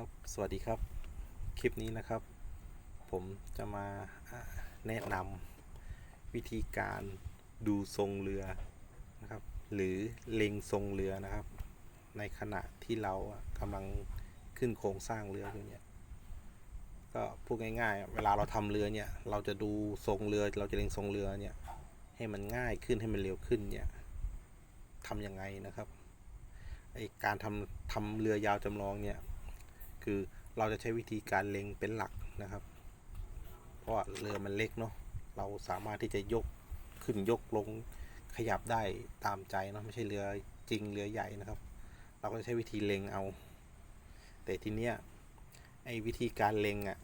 ครับ สวัสดีครับ คลิปนี้นะครับ ผมจะมาแนะนำวิธีการดูทรงเรือนะครับ หรือเล็งทรงเรือนะครับ ในขณะที่เรากำลังขึ้นโครงสร้างเรืออยู่เนี่ยก็พูดง่ายๆ เวลาเราทำเรือเนี่ย เราจะดูทรงเรือ เราจะเล็งทรงเรือเนี่ย ให้มันง่ายขึ้นให้มันเร็วขึ้นเนี่ยทำยังไงนะครับไอการทำทำเรือยาวจำลองเนี่ย คือเราจะใช้วิธีการเล็งเป็นหลักนะครับ เพราะเรือมันเล็กเนาะเราสามารถที่จะยกขึ้นยกลงขยับได้ตามใจเนาะไม่ใช่เรือจริงเรือใหญ่นะครับ เราก็จะใช้วิธีเล็งเอา แต่ทีเนี้ยไอ้วิธีการเล็งอะ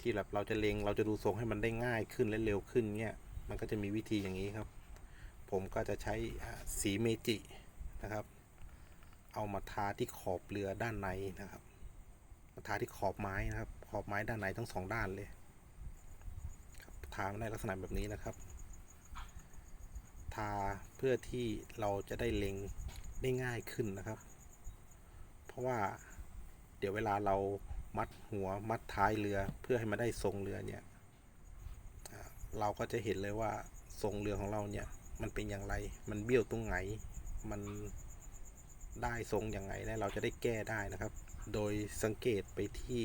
ที่แบบเราจะเล็งเราจะดูทรงให้มันได้ง่ายขึ้นและเร็วขึ้นเนี่ยมันก็จะมีวิธีอย่างนี้ครับ ผมก็จะใช้สีเมจินะครับ เอามาทาที่ขอบเรือด้านในนะครับมาทาที่ขอบไม้นะครับ ขอบไม้ด้านในทั้งสองด้านเลยครับทาในลักษณะแบบนี้นะครับ ทาเพื่อที่เราจะได้เล็งได้ง่ายขึ้นนะครับ เพราะว่าเดี๋ยวเวลาเรามัดหัวมัดท้ายเรือเพื่อให้มันได้ทรงเรือเนี่ยเราก็จะเห็นเลยว่าทรงเรือของเราเนี่ย มันเป็นอย่างไร มันเบี้ยวตรงไหน มัน ได้ทรงย่างไรและเราจะได้แก้ได้นะครับ โดยสังเกตไปที่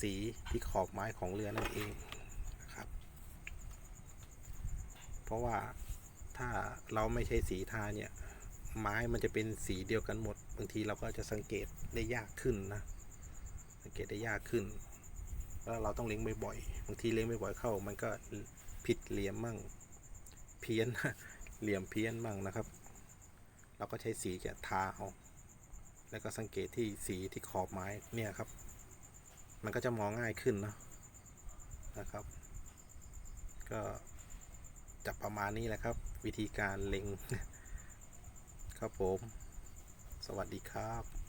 สีที่ขอบไม้ของเรือนั่นเองนะครับ เพราะว่าถ้าเราไม่ใช้สีทาเนี่ยไม้มันจะเป็นสีเดียวกันหมด บางทีเราก็จะสังเกตได้ยากขึ้นนะ สังเกตได้ยากขึ้นแล้วเราต้องเล็งบ่อยๆ บางทีเล็งบ่อยๆเข้า มันก็ผิดเหลี่ยมมั่ง เพี้ยนเหลี่ยมเพี้ยนมั่งนะครับ เราก็ใช้สีจะทาเอาแล้วก็สังเกตที่สีที่ขอบไม้เนี่ยครับ มันก็จะมองง่ายขึ้นเนะนะครับ ก็จะประมาณนี้แหละครับ วิธีการเล็ง ครับผม สวัสดีครับ